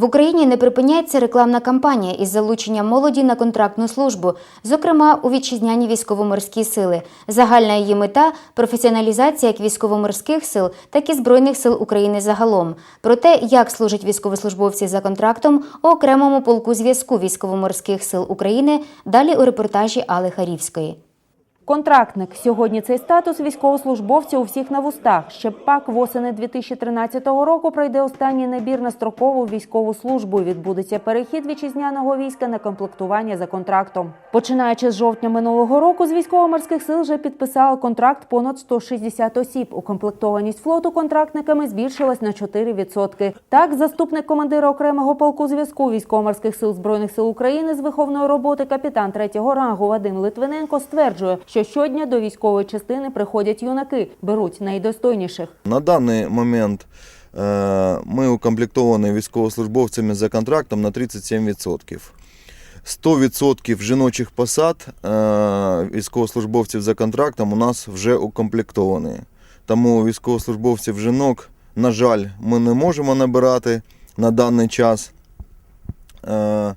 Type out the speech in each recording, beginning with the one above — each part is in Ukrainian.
В Україні не припиняється рекламна кампанія із залученням молоді на контрактну службу, зокрема у вітчизняні військово-морські сили. Загальна її мета професіоналізація як військово-морських сил, так і збройних сил України загалом. Про те, як служать військовослужбовці за контрактом у окремому полку зв'язку військово-морських сил України, далі у репортажі Али Харівської. Контрактник. Сьогодні цей статус військовослужбовця у всіх на вустах. Ще пак восени 2013 року пройде останній набір на строкову військову службу. Відбудеться перехід вітчизняного війська на комплектування за контрактом. Починаючи з жовтня минулого року, з військово-морських сил вже підписали контракт понад 160 осіб. Укомплектованість флоту контрактниками збільшилась на 4%. Так, заступник командира окремого полку зв'язку військово-морських сил збройних сил України з виховної роботи капітан третього рангу Вадим Литвиненко стверджує, що щодня до військової частини приходять юнаки, беруть найдостойніших. На даний момент е, ми укомплектовані військовослужбовцями за контрактом на 37%. 100% жіночих посад е, військовослужбовців за контрактом у нас вже укомплектовані. Тому військовослужбовців жінок, на жаль, ми не можемо набирати на даний час. Е,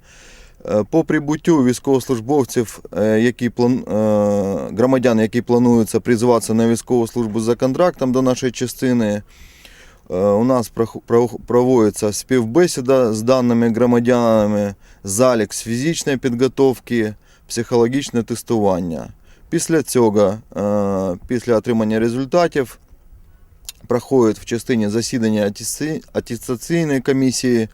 По прибуттю військовослужбовців, які план... е, громадян, які плануються призиватися на військову службу за контрактом до нашої частини, е, у нас проводиться співбесіда з даними громадянами, залік з фізичної підготовки, психологічне тестування. Після цього, е, після отримання результатів, проходять в частині засідання атестаційної комісії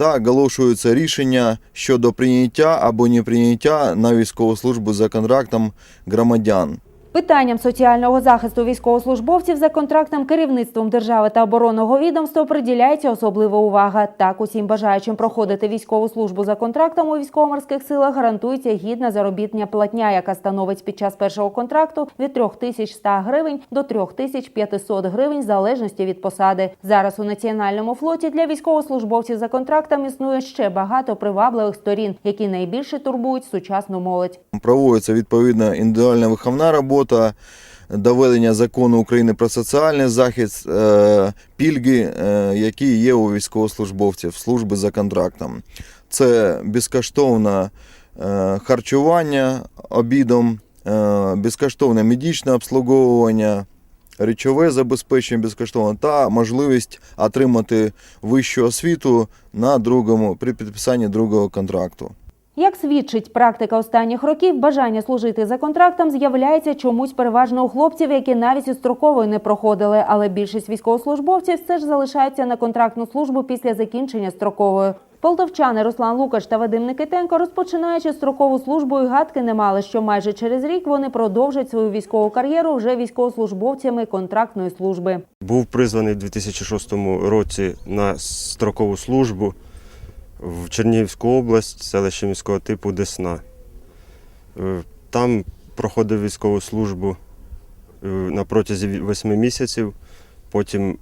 та оголошується рішення щодо прийняття або неприйняття на військову службу за контрактом громадян. Питанням соціального захисту військовослужбовців за контрактом керівництвом держави та оборонного відомства приділяється особлива увага. Так, усім бажаючим проходити військову службу за контрактом у військово-морських силах гарантується гідна заробітня платня, яка становить під час першого контракту від 3100 гривень до 3500 гривень в залежності від посади. Зараз у національному флоті для військовослужбовців за контрактом існує ще багато привабливих сторін, які найбільше турбують сучасну молодь. Проводиться відповідна індивідуальна виховна робота, доведення закону України про соціальний захист, е, пільги, е, які є у військовослужбовців служби за контрактом. Це безкоштовне е, харчування обідом, безкоштовне медичне обслуговування, речове забезпечення безкоштовне та можливість отримати вищу освіту на другому при підписанні другого контракту. Як свідчить практика останніх років, бажання служити за контрактом з'являється чомусь переважно у хлопців, які навіть і строкової не проходили. Але більшість військовослужбовців все ж залишаються на контрактну службу після закінчення строкової. Полтавчани Руслан Лукаш та Вадим Никитенко, розпочинаючи строкову службу, і гадки не мали, що майже через рік вони продовжать свою військову кар'єру вже військовослужбовцями контрактної служби. Був призваний у 2006 році на строкову службу в Чернігівську область, селище міського типу Десна. Е, Там проходив військову службу е, на протязі восьми місяців. Потім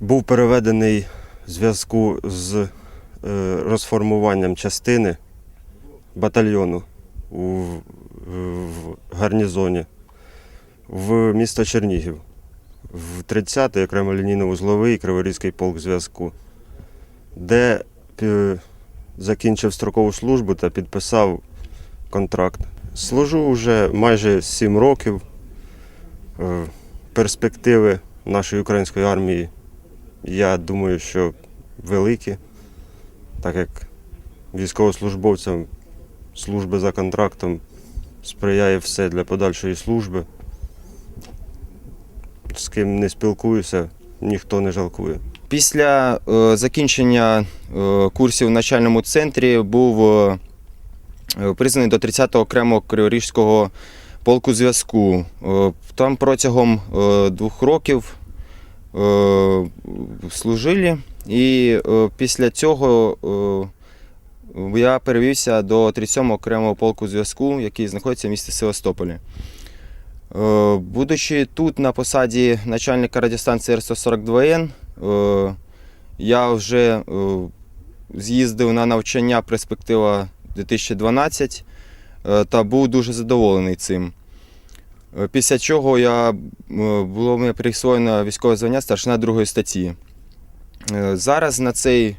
був переведений в зв'язку з е, розформуванням частини батальйону в гарнізоні в місто Чернігів в 30-й окремо лінійно-вузловий Криворізький полк зв'язку, де закінчив строкову службу та підписав контракт. Служу вже майже 7 років. Е, Перспективи нашої української армії, я думаю, що великі, так як військовослужбовцям служби за контрактом сприяє все для подальшої служби з ким не спілкуюся, ніхто не жалкує. Після е, закінчення е, курсів в навчальному центрі був е, призваний до 30-го окремого Криворізького полку зв'язку. Там протягом двох років служили, і після цього я перевівся до 37-го окремого полку зв'язку, який знаходиться в місті Севастополі. Будучи тут на посаді начальника радіостанції Р-142Н, е, я вже е, з'їздив на навчання перспектива 2012 е, та був дуже задоволений цим. Е, Після чого я, е, було мені присвоєно військове звання старшина другої статті. Е, Зараз на цей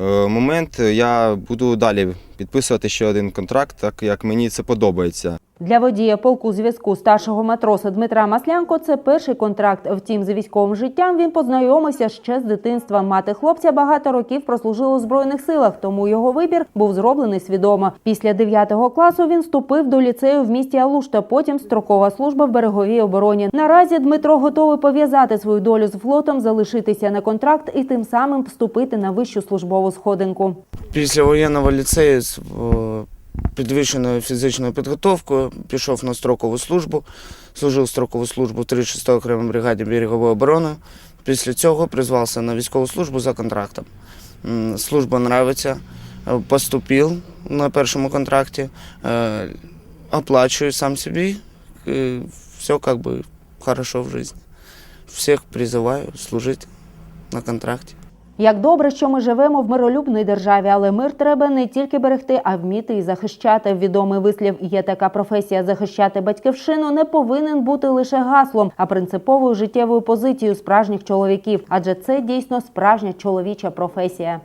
е, момент я буду далі підписувати ще один контракт, так як мені це подобається. Для водія полку зв'язку старшого матроса Дмитра Маслянко це перший контракт. Втім, з військовим життям він познайомився ще з дитинства. Мати хлопця багато років прослужила у збройних силах, тому його вибір був зроблений свідомо. Після 9 класу він вступив до ліцею в місті Алушта. Потім строкова служба в береговій обороні. Наразі Дмитро готовий пов'язати свою долю з флотом, залишитися на контракт і тим самим вступити на вищу службову сходинку. Після воєнного ліцею з е, підвищеною фізичною підготовкою пішов на строкову службу, служив строкову службу в 36-й окремій бригаді берегової оборони. Після цього призвався на військову службу за контрактом. Служба нравиться, е, поступив на першому контракті, е, оплачую сам собі, все как бы хорошо в житті. Всіх призиваю служити на контракті. Як добре, що ми живемо в миролюбній державі, але мир треба не тільки берегти, а вміти і захищати. Відомий вислів є така професія захищати батьківщину не повинен бути лише гаслом, а принциповою життєвою позицією справжніх чоловіків. Адже це дійсно справжня чоловіча професія.